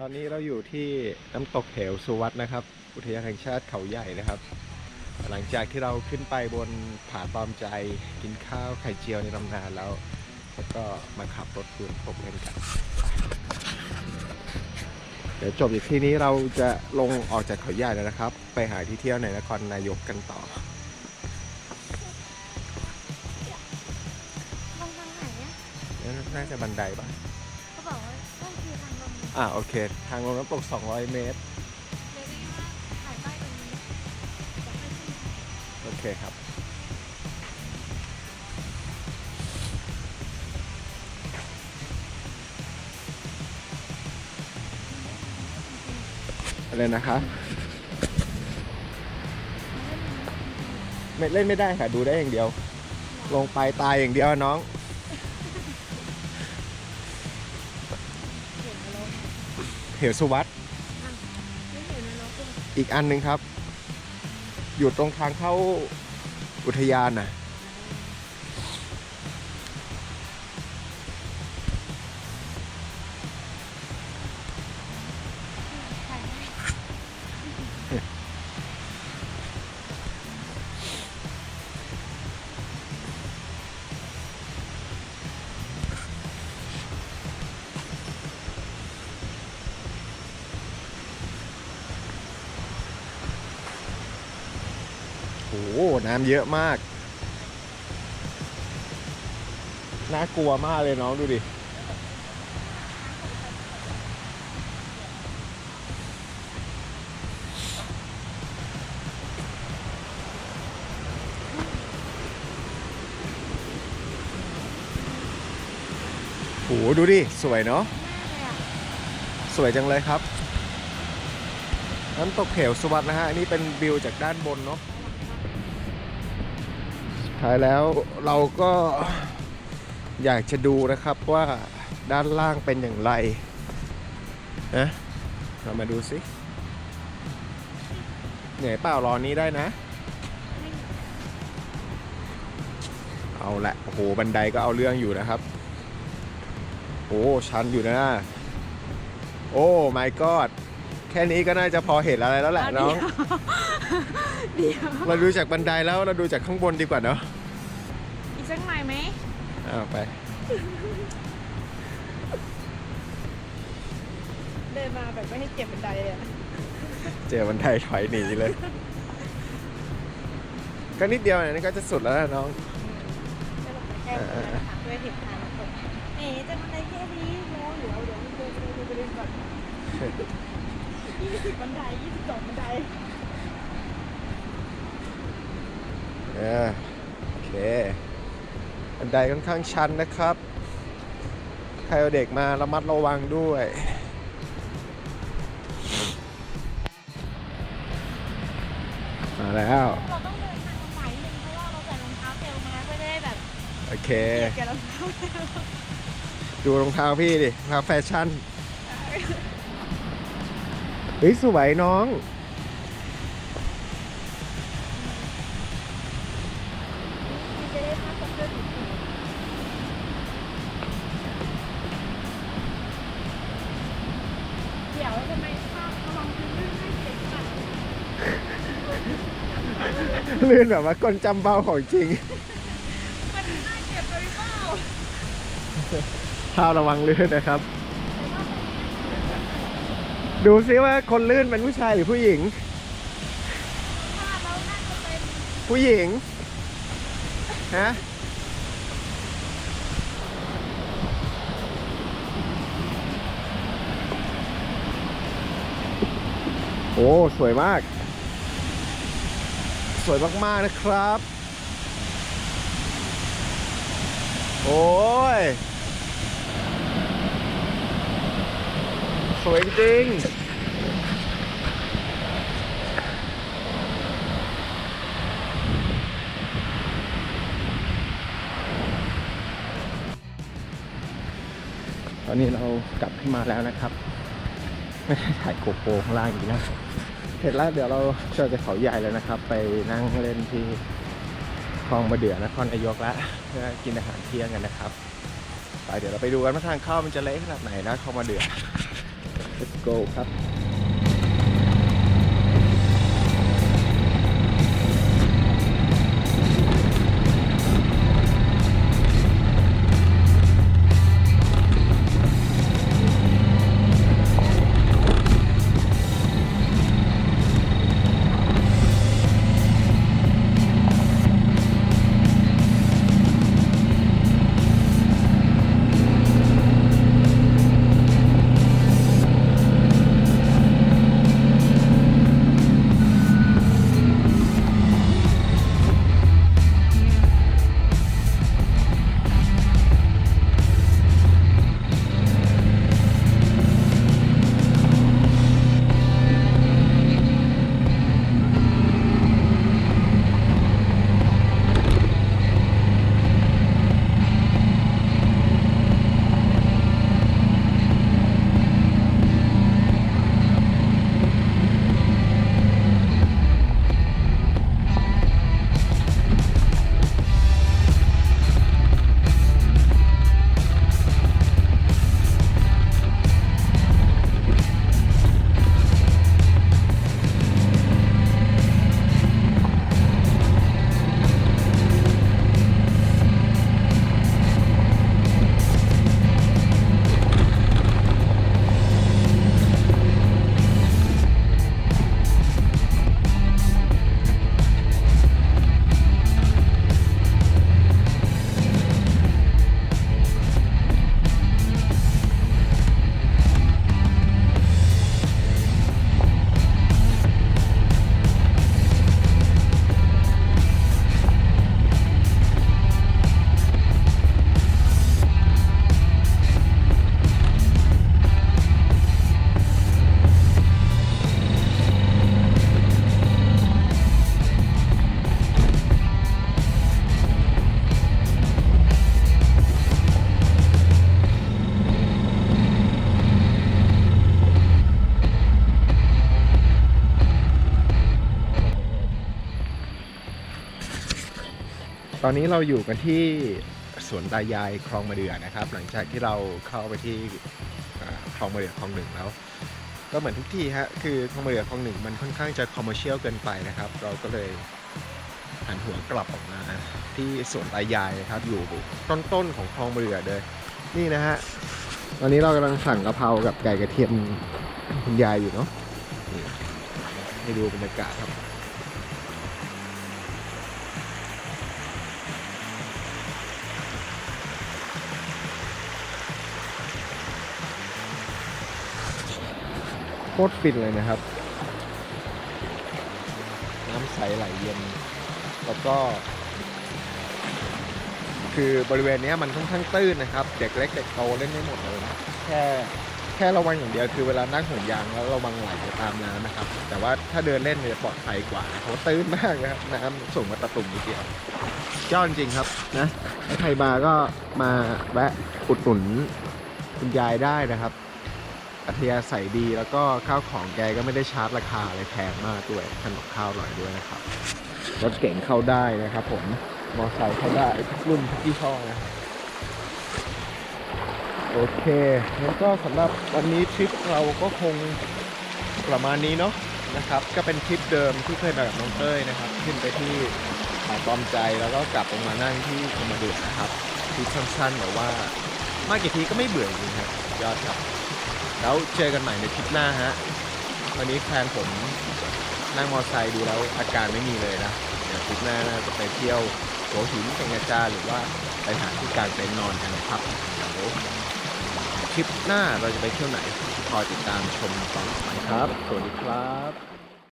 ตอนนี้เราอยู่ที่น้ำตกเหวสุวัตนะครับ อุทยานแห่งชาติเขาใหญ่นะครับ หลังจากที่เราขึ้นไปบนผาตอมใจกินข้าวไข่เจียวในตำนานแล้ว แล้วก็มาขับรถคูนพบเล่นกัน เดี๋ยวจบจากที่นี้เราจะลงออกจากเขาใหญ่แล้วนะครับ ไปหาที่เที่ยวในนครนายกกันต่อลงทางไหนอะน่าจะบันไดปะเอ่าโอเค ทางลงน้ำตก 200 เมตรเลยได้ว่าถ่ายป้ายตรงนี้จะให้ขึ้นโอเคครับ อะไรนะคะไม่เล่นไม่ได้ค่ะ ดูได้อย่างเดียว ลงไปตายอย่างเดียวน้อง วสุวัตไม่เห็นนรกเลยอีกอันหนึ่งครับ อยู่ตรงทางเข้าอุทยานน่ะ น้ำเยอะมาก น่ากลัวมากเลยน้องดูดิ โห ดูดิ สวยเนาะ สวยจังเลยครับน้ำตกเหวสวัสดนะฮะ อันนี้เป็นวิวจากด้านบนเนาะ ท้ายแล้วเราก็อยากจะดูนะครับว่าด้านล่างเป็นอย่างไรนะเรามาดูสิเหนื่อยเปล่ารอนี้ได้นะ เอาละโอ้โหบันไดก็เอาเรื่องอยู่นะครับโอ้ชันอยู่นะ โอ้ my god แค่นี้ก็น่าจะพอเห็นอะไรแล้วแหละน้อง เดี๋ยวเราดูจากบันไดแล้วเราดูจากข้างบนดีกว่าเนาะอีกสักหน่อยไหมอ้าวไป เดินมาแบบไม่ให้เก็บบันไดเลยอะเจอบันไดถอยหนีเลย ก็นิดเดียวเนี่ยนี่ก็จะสุดแล้วนะน้องจะลงไปแค่ตรงนั้นนะคะเพื่อเห็นทางน้ำตกเอ๋จะบันไดแค่นี้โมเดี๋ยวเดี๋ยวเดินไปเดินไปเดินก่อน ยี่สิบบันไดยี่สิบสองบันไดเออโอเคบันไดค่อนข้างชันนะครับ ใครเอาเด็กมาระมัดระวังด้วยมาแล้วเราต้องเดินทางลำบากนิดนึงเพราะว่าเราใส่รองเท้าเทลมาเพื่อจะได้แบบโอเคเกียดกับรองเท้าเทลดูรองเท้าพี่ดิรองเท้าแฟชั่นเฮ้ยสวยน้อง จะได้พักกับเพื่อนอีกทีเดี๋ยวทำไมภาพระวังพื้นลื่นให้เจ็บปากลื่นแบบว่ากลจำเบาของจริงมันน่าเจ็บเลยเปล่าเท้าระวังลื่นนะครับ ดูซิว่าคนลื่นเป็นผู้ชายหรือผู้หญิง ผู้หญิง ฮะ โอ้ สวยมาก สวยมาก ๆ นะครับ โอ้ย สวยจริง อนนี้เรากลับขึ้นมาแล้วนะครับ ไม่ได้ถ่ายโกโปรข้างล่างอีกนะเสร็จแล้วเดี๋ยวเราจะจะเขาใหญ่แล้วนะครับ ไปนั่งเล่นที่คลองมาเดือนครนายกแล้วเพื่อกินอาหารเที่ยงกันนะครับไปเดี๋ยวเราไปดูกันว่าทางเข้ามันจะเละขนาดไหนนะคลองมาเดือ let's go ครับ ตอนนี้เราอยู่กันที่สวนตายายคลองมะเดื่อนะครับ หลังจากที่เราเข้าไปที่คลองมะเดื่อคลองหนึ่งแล้ว ก็เหมือนทุกที่ฮะคือคลองมะเดื่อคลองหนึ่งมันค่อนข้างจะคอมเมอร์เชียลเกินไปนะครับ เราก็เลยหันหัวกลับออกมาที่สวนตายายนะครับ อยู่ต้นๆของคลองมะเดื่อเลย นี่นะฮะตอนนี้เรากำลังสั่งกะเพรากับไก่กระเทียมคุณยายอยู่เนาะนี่ให้ดูบรรยากาศครับ โคตรฟินเลยนะครับ น้ำใสไหลเย็น แล้วก็ คือบริเวณเนี้ยมันค่อนข้างตื้นนะครับ เด็กเล็กเด็กโตเล่นได้หมดเลยนะแค่แค่ระวังอย่างเดียวคือเวลานั่งห่วงยางแล้วระวังไหลไปตามน้ำนะครับ แต่ว่าถ้าเดินเล่นเนี่ยจะปลอดภัยกว่าเพราะว่าตื้นมากนะครับน้ำสูงมาตะตุ่มนิดเดียวยอดจริงครับนะถ้าใครมาก็มาแวะอุดหนุนคุณยายได้นะครับ อัธยาศัยดีแล้วก็ข้าวของแกก็ไม่ได้ชาร์จราคาอะไรแพงมากด้วยทำกับข้าวอร่อยด้วยนะครับรถเก่งเข้าได้นะครับผมมอไซค์เข้าได้ทุกรุ่นทุกยี่ห้อนะครับโอเคงั้นก็สำหรับวันนี้ทริปเราก็คงประมาณนี้เนาะนะครับ ก็เป็นทริปเดิมที่เคยมากับน้องเต้ยนะครับ ขึ้นไปที่ผาตอมใจแล้วก็กลับลงมานั่งที่คอมมเดือนะครับทริปสั้นๆแต่ว่า มากี่ทีก็ไม่เบื่อจริงครับยอดครับ แล้วเจอกันใหม่ในคลิปหน้าฮะ วันนี้แฟนผมนั่งมอเตอร์ไซค์ดูแล้วอาการไม่มีเลยนะ เดี๋ยวคลิปหน้าน่าจะไปเที่ยวหัวหินกังกาจาหรือว่าไปหาที่การเต็นนอนกันนะครับเดี๋ยวทริปหน้าเราจะไปเที่ยวไหนคอยติดตามชมต่อไปครับ สวัสดีครับ